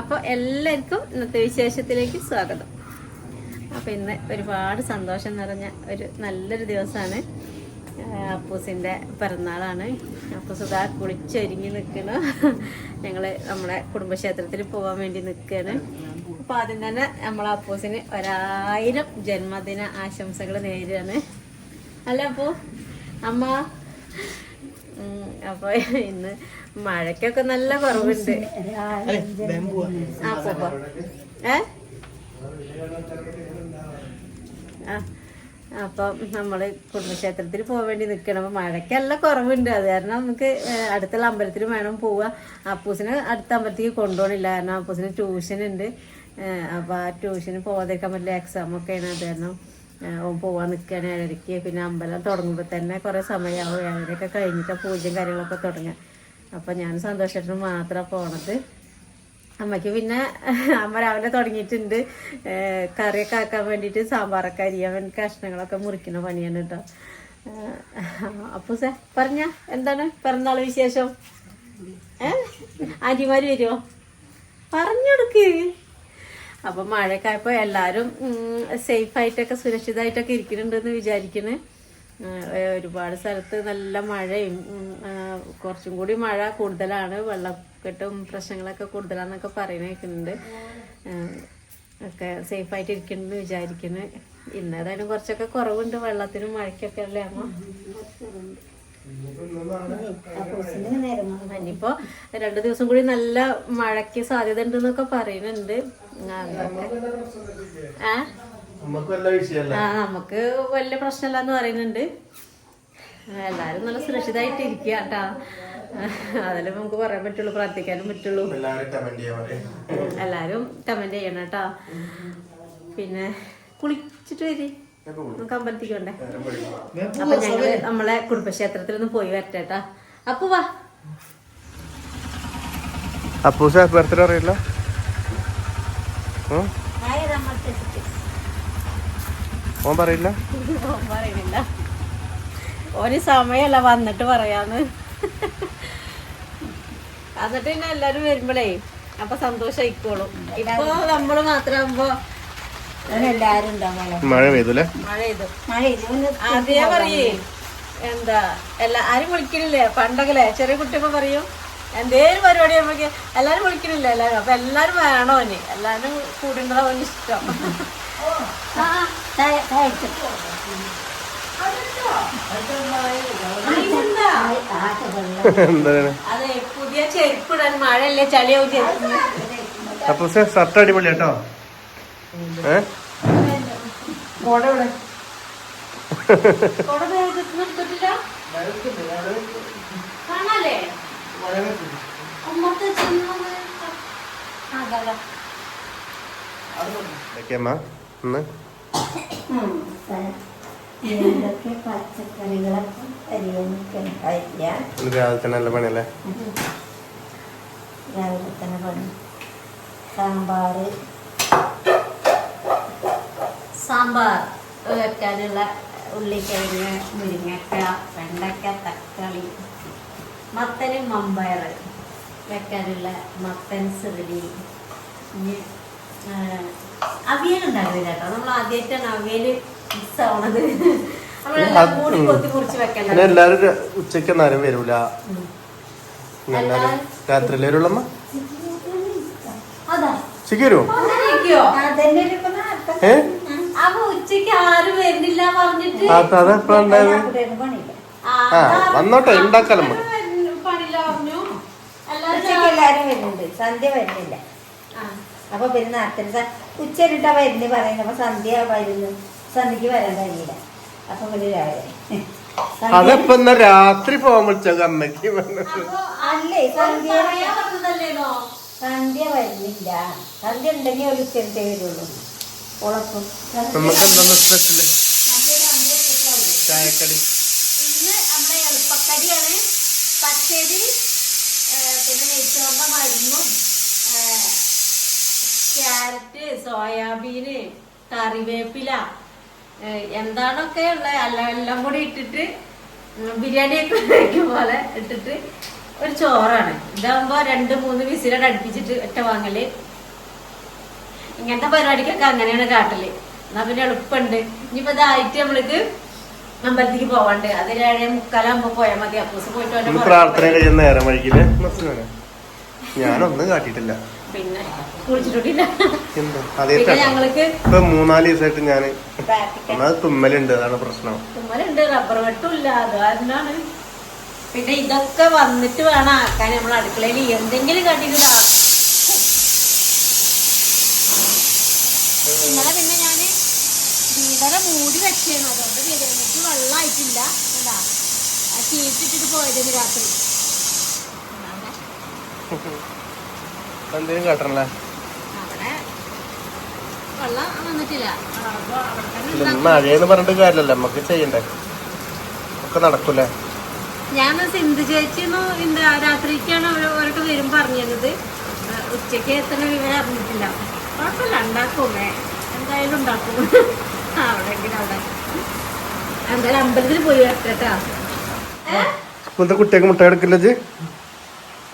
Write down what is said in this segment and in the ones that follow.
അപ്പോൾ എല്ലാവർക്കും ഇന്നത്തെ വിശേഷത്തിലേക്ക് സ്വാഗതം. അപ്പോൾ ഇന്ന് ഒരുപാട് സന്തോഷം നിറഞ്ഞ ഒരു നല്ലൊരു ദിവസമാണ്. അപ്പൂസിന്റെ പിറന്നാളാണ്. അപ്പൂസ് ഇതാ കുളിച്ചൊരുങ്ങി നിൽക്കണം ഞങ്ങൾ നമ്മുടെ കുടുംബക്ഷേത്രത്തിൽ പോകാൻ വേണ്ടി നിൽക്കുകയാണ് അപ്പോൾ ആദ്യം തന്നെ നമ്മളെ അപ്പൂസിന് ഒരായിരം ജന്മദിന ആശംസകൾ നേരുകയാണ്. അല്ല അപ്പൂ? അമ്മ? അപ്പൊ ഇന്ന് മഴയ്ക്കൊക്കെ നല്ല കുറവുണ്ട്. അപ്പൊ ഏ? നമ്മൾ കുടുംബക്ഷേത്രത്തിൽ പോകാൻ വേണ്ടി നിൽക്കണം അപ്പൊ മഴയ്ക്കല്ല കുറവുണ്ട്. അത് കാരണം നമുക്ക് അടുത്തുള്ള അമ്പലത്തിൽ വേണം പോവുക അപ്പൂസിനെ അടുത്ത അമ്പലത്തേക്ക് കൊണ്ടുപോകണില്ല. കാരണം അപ്പൂസിന് ട്യൂഷൻ ഉണ്ട് അപ്പോൾ അപ്പൊ ആ ട്യൂഷന് പോകാതിരിക്കാൻ പറ്റില്ല. എക്സാം ഒക്കെയാണ് അത് കാരണം ഓൻ പോവാൻ നിൽക്കുകയാണ് ഏഴരയ്ക്ക് പിന്നെ അമ്പലം തുടങ്ങുമ്പോൾ തന്നെ കുറേ സമയമാവും ഏഴരയൊക്കെ കഴിഞ്ഞിട്ട് പൂജയും കാര്യങ്ങളൊക്കെ തുടങ്ങുക അപ്പം ഞാൻ സന്തോഷത്തിന് മാത്രമാണ് പോണത്. അമ്മയ്ക്ക് പിന്നെ അമ്മ രാവിലെ തുടങ്ങിയിട്ടുണ്ട്. കറിയൊക്കെ ആക്കാൻ വേണ്ടിയിട്ട് സാമ്പാറൊക്കെ അരിയാൻ വേണ്ടി കഷ്ണങ്ങളൊക്കെ മുറിക്കുന്ന പണിയാണ് കേട്ടോ അപ്പു സെ പറഞ്ഞ എന്താണ്? പിറന്നാൾ വിശേഷം. ഏ അരിമാര് വരുമോ പറഞ്ഞെടുക്ക്. അപ്പൊ മഴയൊക്കെ എല്ലാരും സേഫ് ആയിട്ടൊക്കെ സുരക്ഷിതമായിട്ടൊക്കെ ഇരിക്കുന്നുണ്ടെന്ന് വിചാരിക്കുന്നു ഒരുപാട് സ്ഥലത്ത് നല്ല മഴയും കുറച്ചും കൂടി മഴ കൂടുതലാണ് വെള്ളക്കെട്ടും പ്രശ്നങ്ങളൊക്കെ കൂടുതലാന്നൊക്കെ പറയുന്ന കേൾക്കുന്നുണ്ട് ഒക്കെ സേഫ് ആയിട്ട് ഇരിക്കണെന്ന് വിചാരിക്കുന്നു ഇന്ന് ഏതായാലും കുറച്ചൊക്കെ കുറവുണ്ട് വെള്ളത്തിനും മഴയ്ക്കൊക്കെ അല്ലേ അമ്മ? ഇനിയിപ്പോ രണ്ടു ദിവസം കൂടി നല്ല മഴയ്ക്ക് സാധ്യത ഉണ്ടെന്നൊക്കെ പറയുന്നുണ്ട് നമുക്ക്. വലിയ പ്രശ്നമില്ല എന്ന് പറയുന്നുണ്ട്. എല്ലാരും നല്ല സുരക്ഷിതമായിട്ട് ഇരിക്കുക കേട്ടാ നമുക്ക് പറയാൻ പറ്റുള്ളൂ പ്രാർത്ഥിക്കാനും പറ്റുള്ളൂ. എല്ലാരും കമന്റ് ചെയ്യണം കേട്ടോ. പിന്നെ കുളിച്ചിട്ട് വരി. നമുക്ക് അമ്പലത്തിക്ക് വേണ്ടേ അപ്പൊ ഞങ്ങൾ നമ്മളെ കുടുംബക്ഷേത്രത്തിൽ ഒന്ന് പോയി വരട്ടെ കേട്ടാ. അപ്പൊ വാ അപ്പൂസ ബർത്ത്ഡേ അറിയില്ല? ഓൻ പറയില്ല? ഓൻ പറയണില്ല ഓന് സമയമല്ല വന്നിട്ട് പറയാന്ന്. എന്നിട്ട് പിന്നെ എല്ലാരും വരുമ്പോഴേ അപ്പൊ സന്തോഷായിക്കോളും. ഇപ്പൊ നമ്മൾ മാത്രമാകുമ്പോ എല്ലാരും ഉണ്ടാവും മഴ പെയ്തു. മഴ മഴ ഇതൊന്ന് ആദ്യമേ പറയേ എന്താ എല്ലാ ആരും വിളിക്കണില്ലേ പണ്ടൊക്കെ ചെറിയ കുട്ടിയൊക്കെ പറയും എന്തേലും പരിപാടി നമുക്ക് എല്ലാരും വിളിക്കണില്ല? എല്ലാരും. അപ്പൊ എല്ലാരും വേണോ ഇനി? എല്ലാരും കൂടിണ്ടാവും അവന് ഇഷ്ടം. അതെ പുതിയ ചെരുപ്പ് ഇടാൻ മഴയല്ലേ ചളിയാവും അപ്പൊ ഷർട്ട് അടിപൊളി കേട്ടോ ഏ? ഇന്ന്? രാവിലെ തന്നെ നല്ല പണിയല്ലേ? രാവിലെ തന്നെ പണി. സാമ്പാർ. വെക്കാനുള്ള ഉള്ളിക്കിഴങ്ങ് മുരിങ്ങക്ക വെണ്ടക്ക തക്കാളി. മത്തന് മമ്പയർ വെക്കാനുള്ള മത്തൻ സിറിലി. ഇനി ആ, അവിയൽ ഉണ്ടാവില്ല കേട്ടോ. നമ്മൾ ആദ്യമായിട്ടാണ് അവിയൽ മിസ് ആവണത്. നമ്മളെല്ലാം കൂടി കൊത്തി മുറിച്ച് പിന്നെ വെക്കണ്ട എല്ലാരും ഉച്ചയ്ക്ക് നേരം വരൂല. രാത്രിയിലെ വരുള്ളമ്മ ഉച്ചയ്ക്ക് വരുമോ ഏ? അപ്പൊ ഉച്ചയ്ക്ക് ആരും വരുന്നില്ല പറഞ്ഞിട്ട്? ആ അതെപ്പോഴാ ഉണ്ടായത്? ആ, വന്നോട്ടെ ഉണ്ടാക്കാലോ നമുക്ക്. ഉച്ചയ്ക്ക് എല്ലാവരും വരുന്നുണ്ട്. സന്ധ്യ വരുന്നില്ല. ആ. അപ്പൊ പിന്നെ നേരത്തെ ഉച്ചരിട്ടാ വരുന്നു പറയുന്നത് അപ്പൊ സന്ധ്യ വരുന്നു. സന്ധ്യക്ക് വരാൻ കഴിയില്ല. അപ്പൊ പിന്നെ രാവിലെ സന്ധ്യ- രാത്രി പോകാൻ വിളിച്ചത് അമ്മയ്ക്ക് അല്ലേ സന്ധ്യ സന്ധ്യ വരുന്നില്ല. സന്ധ്യ ഉണ്ടെങ്കിൽ ഒരു ഉച്ചരിട്ടേ വരുള്ളൂ. ഉളക്കും നമുക്ക് എന്താ സ്പെഷ്യൽ? ചായക്കടി. ഇന്ന് നമ്മുടെ എളുപ്പക്കടിയാണ് പച്ചരി തന്നെ നെയ്ച്ചോറിന്റെ മരുന്നും ക്യാരറ്റ് സോയാബീന് കറിവേപ്പില എന്താണൊക്കെ ഉള്ളത് അല്ല എല്ലാം കൂടി ഇട്ടിട്ട് ബിരിയാണിയൊക്കെ കഴിക്കും പോലെ ഇട്ടിട്ട് ഒരു ചോറാണ്. ഇതാകുമ്പോ രണ്ട് മൂന്ന് വിസിലട് അടുപ്പിച്ചിട്ട് ഒറ്റ വാങ്ങൽ. ഇങ്ങനത്തെ പരിപാടിക്കൊക്കെ അങ്ങനെയാണ് കാട്ടൽ. എന്നാ പിന്നെ എളുപ്പമുണ്ട് ഇനിയിപ്പോ ഇതായിട്ട് നമ്മൾക്ക് അമ്പലത്തേക്ക് പോവാണ്ട്. അത് ഏഴേ മുക്കാലാകുമ്പോ പോയാൽ മതി. അപ്പൂസ് പോയിട്ട് പ്രാർത്ഥന കഴിയുന്ന നേരം മനസ്സിലായോ? ഞാനൊന്നും കാട്ടിട്ടില്ല പിന്നെ കുളിച്ചിട്ടില്ല ഞങ്ങൾക്ക് ഇപ്പൊ മൂന്നാൽ ദിവസമായിട്ട് ഞാൻ ഒന്നാമത് തുമ്മലുണ്ട് അതാണ് പ്രശ്നം. തുമ്മലുണ്ട് റബ്ബർ വെട്ടില്ല അത് കാരണമാണ് പിന്നെ ഇതൊക്കെ വന്നിട്ട് വേണം ആക്കാൻ. നമ്മൾ അടുക്കളയിൽ എന്തെങ്കിലും കണ്ടിട്ട് ഇന്നലെ പിന്നെ ഞാൻ വീതര മൂടി വെച്ചേന്നു അതുകൊണ്ട് വീതരക്ക് വെള്ളമായിട്ടില്ല എന്താ ആ ചീറ്റിട്ടിട്ട് പോയതിന് രാത്രി. കാട്ടണല്ലേ? അവിടെ വെള്ളം വന്നിട്ടില്ല. മഴയെന്ന് പറഞ്ഞിട്ട് കാര്യമല്ല നമുക്ക് ചെയ്യണ്ടേ? ഒക്കെ നടക്കൂലേ ഞാൻ സിന്ധു ചേച്ചിന്ന് ഇന്ന് രാത്രിക്കാണ് അവരോട് വരും പറഞ്ഞത് ഉച്ചയ്ക്ക് എത്ര വിവരം അറിഞ്ഞിട്ടില്ല. കുഴപ്പമില്ല ഉണ്ടാക്കുമേ. എന്തായാലും ഉണ്ടാക്കും. അമ്പലത്തിൽ പോയി ഇപ്പോഴത്തെ കുട്ടിയൊക്കെ മുട്ട എടുക്കില്ല ജി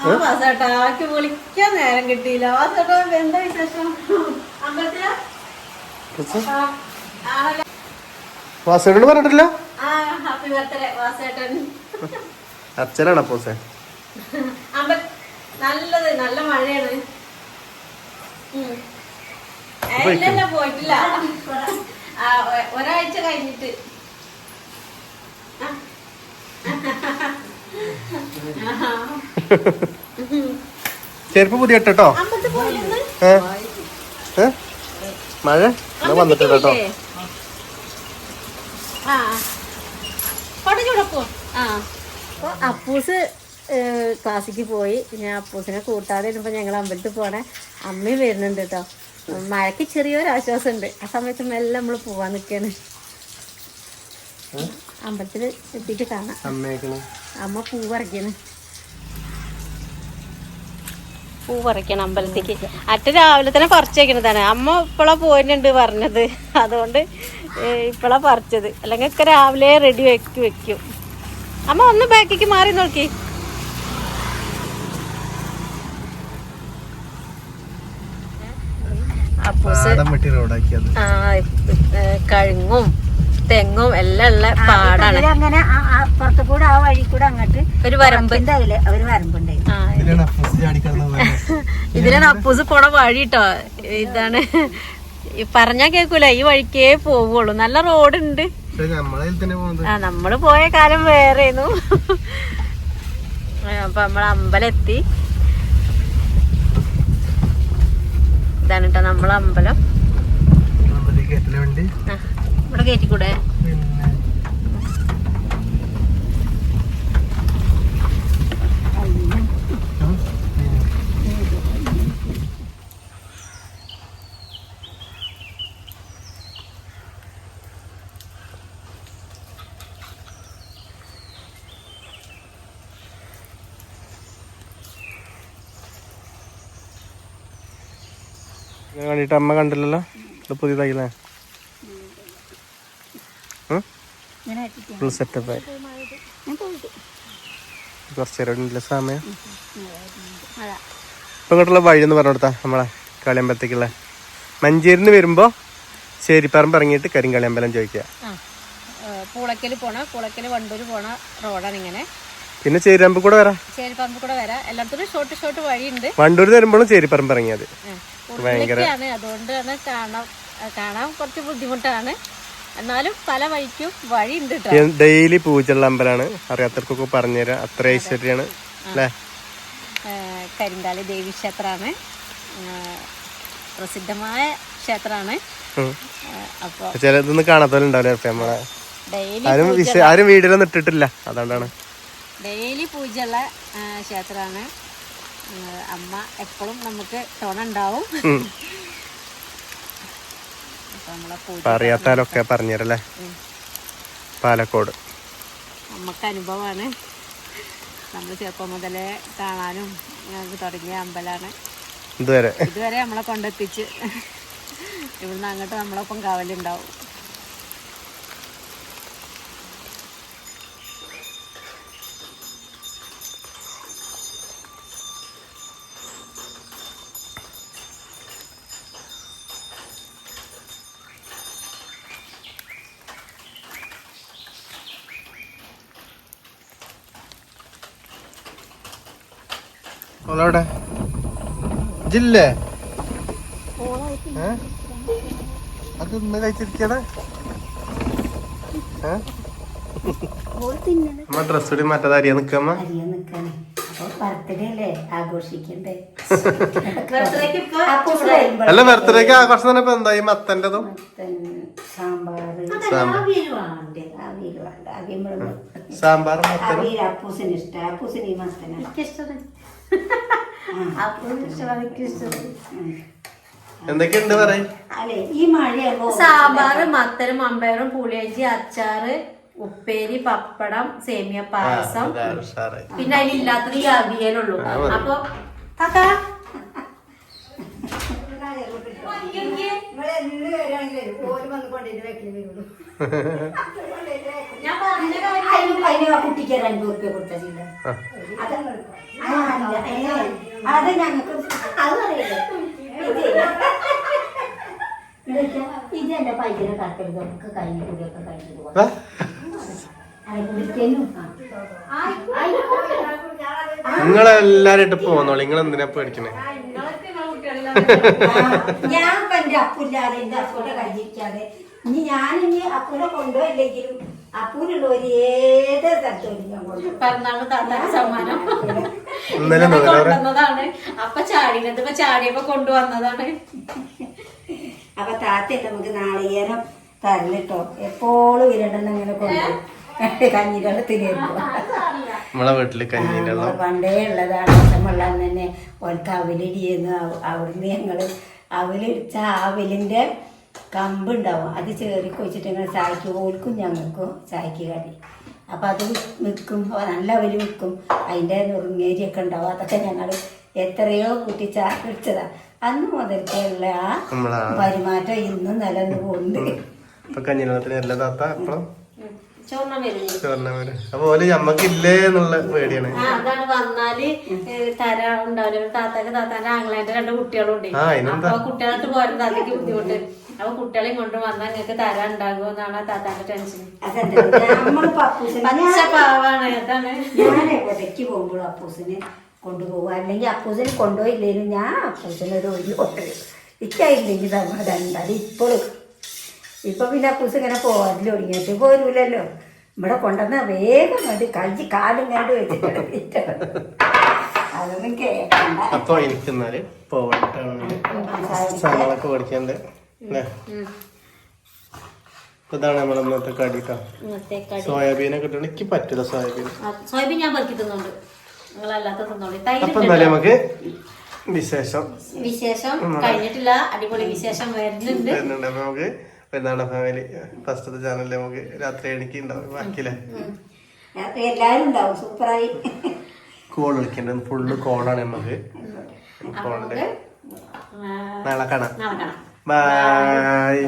ആ വാസേട്ടാ ആക്കി വിളിക്കാൻ നേരം കിട്ടിയില്ല. വാസേട്ടാ എന്താ വിശേഷം? പറഞ്ഞിട്ടില്ല? അച്ഛനാണ് അമ്പ നല്ലത് നല്ല മഴയാണ്. പോയിട്ടില്ല. ഒരാഴ്ച കഴിഞ്ഞിട്ട്. ചെരുപ്പ് പുതിയ ഏ? മഴ? എന്നാ കേട്ടോ. ആ. പടഞ്ഞൂടപ്പോ ആ. അപ്പൂസ് ക്ലാസ്സിക്ക് പോയി. ഞാൻ അപ്പൂസിനെ കൂട്ടാതെ ഇരുന്നപ്പോ ഞങ്ങൾ അമ്പലത്തിൽ പോണേ. അമ്മയും വരുന്നുണ്ട് കേട്ടോ. മഴയ്ക്ക് ചെറിയൊരു ആശ്വാസം ഉണ്ട് ആ സമയത്ത് മെല്ലെ നമ്മൾ പോവാൻ നിക്കാണ്. അമ്പലത്തിൽ എത്തിയിട്ട് കാണാം. അമ്മ പൂ പറിക്കാണ് പൂ പറിക്കണം അമ്പലത്തേക്ക്. അറ്റ രാവിലെ തന്നെ പറിച്ചു വെക്കണതാണ് അമ്മ ഇപ്പോഴാ പോയിട്ടുണ്ട് പറഞ്ഞത്. അതുകൊണ്ട് ഇപ്പോഴാ പറിച്ചത്. അല്ലെങ്കിൽ ഒക്കെ രാവിലെ റെഡി വെക്കി വെക്കും. അമ്മ ഒന്ന് ബാക്കിക്ക് മാറി നോക്കി. ഏ, കഴുങ്ങും തെങ്ങും എല്ലാം ഉള്ള പാടാണ്. അങ്ങനെ പുറത്തു കൂടെ ആ വഴി കൂടെ അങ്ങോട്ട് ഒരു വരമ്പ്. ഒരു വരമ്പുണ്ടായി. ആ ഇതിലാണ് അപ്പൂസ് പോണ വഴി ട്ടോ. ഇതാണ്. പറഞ്ഞാ കേക്കൂല ഈ വഴിക്കേ പോവുള്ളൂ. നല്ല റോഡ് ഉണ്ട് ആ നമ്മൾ പോയ കാലം വേറെ അപ്പൊ നമ്മളെ അമ്പലം ഇതാണ് കേട്ടോ നമ്മളെ അമ്പലം. ഇവിടെ കയറ്റിക്കൂടെ ഇത് കണ്ടിട്ട് അമ്മ കണ്ടില്ലല്ലോ? ഇത് ഇങ്ങനെ ആക്കിയിട്ട് ഫുൾ സെറ്റപ്പ് ആയി. കുറച്ച് നേരം സമയം. ഇപ്പൊ ഇങ്ങോട്ടുള്ള വഴി എന്ന് പറഞ്ഞു നമ്മളെ കളിയമ്പലത്തേക്കുള്ള. മഞ്ചേരിന്ന് വരുമ്പോ ശേരിപ്പറമ്പ് ഇറങ്ങിയിട്ട് കരിങ്കളിയമ്പലം ചോദിക്കുക. പൂളക്കൽ പോണ. പൂളക്കൽ വണ്ടൂര് പോണ റോഡാണ് ഇങ്ങനെ. പിന്നെ ചേരിപ്പറമ്പ് കൂടെ വരാം. ചേരിപ്പറമ്പ് കൂടെ വരാം. എല്ലാത്തിനും ഷോർട്ട് ഷോർട്ട് വഴിയുണ്ട്. വണ്ടൂർ വരുമ്പോഴും ചേരിപ്പറമ്പ് ഇറങ്ങിയത് ഉള്ളിലേക്കാണ് തന്നെ കാണാം. കാണാൻ കുറച്ച് ബുദ്ധിമുട്ടാണ്. എന്നാലും പല വഴിക്കും വഴി ഉണ്ട് ഡെയിലി പൂജയുള്ള അമ്പലമാണ്. അറിയാത്തവർക്കൊക്കെ പറഞ്ഞുതരാം. അത്ര ഐശ്വര്യമാണ്. അല്ലേ? കരിങ്കാലി ദേവി ക്ഷേത്രമാണ്. പ്രസിദ്ധമായ ക്ഷേത്രമാണ്. അപ്പൊ ചിലതൊന്നും കാണാത്തവരുണ്ടാവില്ല നമ്മളെ? ഡെയിലി ആരും ആരും വീഡിയോയിലൊന്നും ഇട്ടിട്ടില്ല. അതുകൊണ്ടാണ് ഡെയിലി പൂജയുള്ള ക്ഷേത്രമാണ്. അമ്മ എപ്പോഴും നമുക്ക് തുണ ഉണ്ടാവും പറയാത്താലൊക്കെ പറഞ്ഞല്ലേ പാലക്കോട്. നമുക്ക് അനുഭവമാണ് നമ്മൾ ചെറുപ്പം മുതലേ കാണാനും ഞങ്ങൾക്ക് തുടങ്ങിയ അമ്പലമാണ് ഇതുവരെ. ഇതുവരെ നമ്മളെ കൊണ്ടെത്തിച്ച്. ഇവിടുന്ന് അങ്ങോട്ട് നമ്മളൊപ്പം കാവലുണ്ടാവും. ഓളവിടെ ജില്ലേ അത് ഇന്ന് കഴിച്ചിരിക്കണേ? അമ്മ ഡ്രസ് കൂടി മറ്റേത് അറിയാൻ നിക്കമ്മ അല്ലേ? ആഘോഷിക്കണ്ടേ? ബർത്ത്ഡേക്ക് ആഘോഷം തന്നെ ഇപ്പൊ എന്തായി മത്തന്റെതും? സാമ്പാർ? അവിയൽ വേണ്ട അവിയൽ മുളക് സാമ്പാറും മത്തനും അവിയൽ അപ്പൂസിന് ഇഷ്ടം. അപ്പൂസിന് ഈ. എന്തൊക്കെയുണ്ട് പറയും? അല്ലെ മഴയാകുമ്പോ മത്തനും അമ്പയറും പുളിയഞ്ചി അച്ചാറ് ഉപ്പേരി പപ്പടം സേമിയ പായസം. പിന്നെ അതിലില്ലാത്തത് ഈ അവിയലുള്ളൂ. ഞാൻ പറഞ്ഞ കാര്യം അതിന് അതിന് ആ കുട്ടിക്ക് റുപ്യ. അത് ആ, അല്ല, ഏ, അത് ഞങ്ങൾക്ക് അത് അറിയില്ല ഇത് എന്റെ പൈസനെ കറക്കരുത്. നമുക്ക് കഴിഞ്ഞ കൂടിയൊക്കെ കഴിഞ്ഞു പോകാം വാ. അത് കുടിക്കാനും ആ. ആയിക്കോട്ടെ. നിങ്ങളെല്ലാരും ഇട്ട് പോന്നോളി. നിങ്ങൾ എന്തിനാ പേടിക്കണേ? ആ, ഞാൻ എന്റെ അപ്പുല്ലാതെ എന്റെ അപ്പൂടെ കഴിഞ്ഞിരിക്കാതെ ഇനി ഞാനിനി അപ്പൂനെ കൊണ്ടുപോയില്ലെങ്കിലും അപ്പൂനുള്ള ഒരു ഏത് സ്ഥലത്തും ഞാൻ കൊണ്ടുവന്നതാണ്. അപ്പൊ ചാടിനത് ഇപ്പൊ ചാടിയപ്പോ കൊണ്ടുവന്നതാണ്. അപ്പൊ താത്ത നമുക്ക് നാളികേരം തരലിട്ടോ എപ്പോഴും ഇരണ്ടെന്ന് അങ്ങനെ കൊണ്ടുപോകും കഞ്ഞിരള്ളത്തിന് നമ്മളെ വീട്ടിൽ കഞ്ഞീന്റെ വെള്ളം പണ്ടേ ഉള്ളതാണ്. വെള്ളം തന്നെ. ഓൾക്ക് അവലിടിയെന്ന് അവിടുന്ന് ഞങ്ങൾ അവലിടിച്ച ആ അവലിന്റെ കമ്പുണ്ടാവും. അത് ചേറി കൊച്ചിട്ട് ഞങ്ങൾ ചായക്ക് ഓൽക്കും ഞങ്ങൾക്കും ചായക്ക് കടി. അപ്പൊ അത് വിൽക്കും. നല്ല അവൽ വിൽക്കും. അതിന്റെ നുറുങ്ങേരിയൊക്കെ ഉണ്ടാവും. അതൊക്കെ ഞങ്ങൾ എത്രയോ കൂട്ടി ചായ അന്ന് മുതൽക്കുള്ള ആ നമ്മളാ പരിമാറ്റം ഇന്നും നിലനിന്ന് പോകുന്നുണ്ട് ഇപ്പൊ കഞ്ഞിവെള്ളത്തിന് എല്ലാ താത്ത എപ്പോഴും ചോറിനവര് അപ്പൊ ഓൽ ഞമ്മക്കില്ലേ എന്നുള്ള പേടിയാണ്. ആ അതാണ് വന്നാൽ തരാ ഉണ്ടാവില്ല താത്താക്ക് താത്താന്റെ ആംഗ്ലാന്റെ രണ്ട് കുട്ടികളുണ്ട്? അപ്പൊ കുട്ടികളായിട്ട് പോരും താത്തക്ക് ബുദ്ധിമുട്ട്. അപ്പൊ കുട്ടികളെയും കൊണ്ട് വന്നാൽ നിങ്ങൾക്ക് തരാ ഉണ്ടാകുമോ എന്നാണ് താത്താന്റെ ടെൻഷൻ. അതെന്താ നമ്മൾ പപ്പൂസിനെ പച്ച പാവാണ് അതാണ്. ഞാൻ എവിടേക്ക് പോകുമ്പോഴും അപ്പൂസിനെ കൊണ്ടുപോകുക അല്ലെങ്കിൽ അപ്പൂസിനെ കൊണ്ടുപോയില്ലേലും ഞാൻ അപ്പൂസിനെ ഒരു ഒരു കൊണ്ടുവരും ഇക്കായില്ലെങ്കിൽ നമ്മൾ രണ്ടാലും ഇപ്പോഴും ഇപ്പൊ പിന്നെ അപ്പൂസ് ഇങ്ങനെ പോകാറില്ല ഒടുങ്ങിയിട്ട് പോരൂലല്ലോ ഇവിടെ കൊണ്ടുവന്ന വേഗം അത് കഴിച്ച് കാലും കണ്ടു വെച്ചിട്ട് അതൊന്നും കേൾക്കണ്ട അപ്പൊ എനിക്ക് എന്നാൽ പോവട്ടെ. സാധനങ്ങളൊക്കെ മേടിക്കാണ്ട് അല്ലേ? അപ്പൊ ഇതാണ് നമ്മളെ ഇന്നത്തെ കടിട്ടോ കടി. സോയാബീനെ കിട്ടണം എനിക്ക് പറ്റില്ല സോയാബീൻ. സോയാബീൻ ഞാൻ പെറുക്കി തിന്നുണ്ട്. അപ്പൊ നമുക്ക് വിശേഷം. വിശേഷം കഴിഞ്ഞിട്ടില്ല. അടിപൊളി വിശേഷം വരുന്നുണ്ട്. വരുന്നുണ്ട്. നമുക്ക് പെരുന്നാള ഫാമിലി ഫസ്റ്റത്തെ ചാനലിൽ നമുക്ക് രാത്രി എനിക്ക് ഉണ്ടാവും ബാക്കിയില്ലേ രാത്രി എല്ലാവരും ഉണ്ടാവും സൂപ്പറായി. കോൾ വിളിക്കണ്ട? ഫുള്ള് കോളാണ് നമുക്ക് കോളുണ്ട് നാളെ കാണാം. ബൈ